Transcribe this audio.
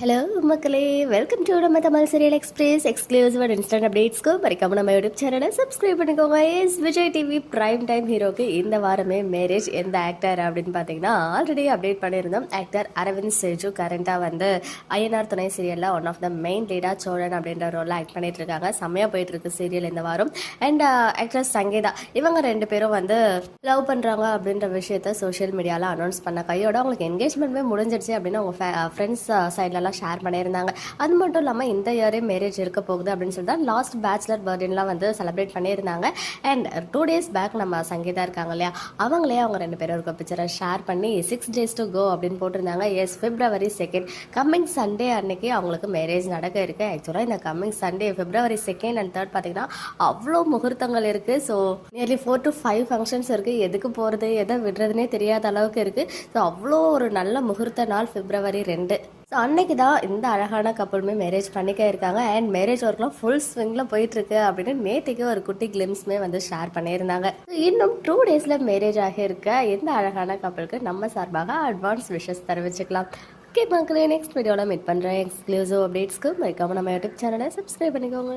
Hello மக்களே. Welcome to நம்ம Tamil serial express exclusive and instant அப்டேட்ஸ்க்கு மறக்காம நம்ம யூடியூப் சேனலை சப்ஸ்கிரைப் பண்ணிக்கோங்க. Yes Vijay TV prime time ஹீரோக்கு இந்த வாரமே மேரேஜ் எந்த ஆக்டர் அப்படின்னு பார்த்தீங்கன்னா ஆல்ரெடி அப்டேட் பண்ணியிருந்தோம். ஆக்டர் அரவிந்த் செஜு கரண்டாக வந்து ஐஎன்ஆர் துணை சீரியலில் ஒன் ஆஃப் த மெயின் லீடாக சோழன் அப்படின்ற ரோலில் ஆக்ட் பண்ணிட்டு இருக்காங்க செம்மையாக போயிட்டு இருக்கு சீரியல் இந்த வாரம். And actress uh, Sangeetha. இவங்க ரெண்டு பேரும் வந்து லவ் பண்ணுறாங்க அப்படின்ற விஷயத்த சோஷியல் மீடியாவில் அனௌன்ஸ் பண்ண கையோட அவங்களுக்கு என்கேஜ்மெண்ட்மே முடிஞ்சிடுச்சு அப்படின்னு அவங்க ஃப்ரெண்ட்ஸ் சைட்லலாம் ஷேர் பண்ணியிருந்தாங்க. அது மட்டும் இல்லாமல் இந்த இயரே மேரேஜ் இருக்க போகுது அப்படின்னு சொல்லி தான் லாஸ்ட் பேச்சுலர் பர்த்டேலாம் வந்து செலிப்ரேட் பண்ணியிருந்தாங்க. அண்ட் டூ டேஸ் பேக் நம்ம சங்கீதா இருக்காங்க இல்லையா அவங்களே அவங்க ரெண்டு பேரும் இருக்க பிக்சரை ஷேர் பண்ணி சிக்ஸ் டேஸ் டு கோ அப்படின்னு போட்டிருந்தாங்க. Yes February second coming Sunday அன்னைக்கு அவங்களுக்கு மேரேஜ் நடக்க இருக்கு. ஆக்சுவலாக இந்த coming Sunday February second and third பார்த்தீங்கன்னா அவ்வளோ முகூர்த்தங்கள் இருக்குது so nearly four to five functions இருக்குது எதுக்கு போகிறது எதை விடுறதுனே தெரியாத அளவுக்கு இருக்குது ஸோ அவ்வளோ ஒரு நல்ல முகூர்த்த நாள் பிப்ரவரி ரெண்டு. ஸோ அன்னைக்கு தான் இந்த அழகான கப்பலுமே மேரேஜ் பண்ணிக்க இருக்காங்க. அண்ட் மேரேஜ் ஒர்க்லாம் ஃபுல் ஸ்விங்கில் போயிட்டுருக்கு அப்படின்னு நேற்றுக்கு ஒரு குட்டி கிளிம்ஸ்மே வந்து ஷேர் பண்ணியிருந்தாங்க. இன்னும் டூ டேஸில் மேரேஜ் ஆகியிருக்க இந்த அழகான கப்பலுக்கு நம்ம சார்பாக அட்வான்ஸ் விஷஸ் தெரிவிச்சுக்கலாம். ஓகே மக்களே நெக்ஸ்ட் வீடியோவில் மீட் பண்ணுறேன் எக்ஸ்க்ளூசிவ் அப்டேட்ஸ்க்கு மறக்காமல் நம்ம யூடியூப் சேனலை சப்ஸ்கிரைப் பண்ணிக்கோங்க.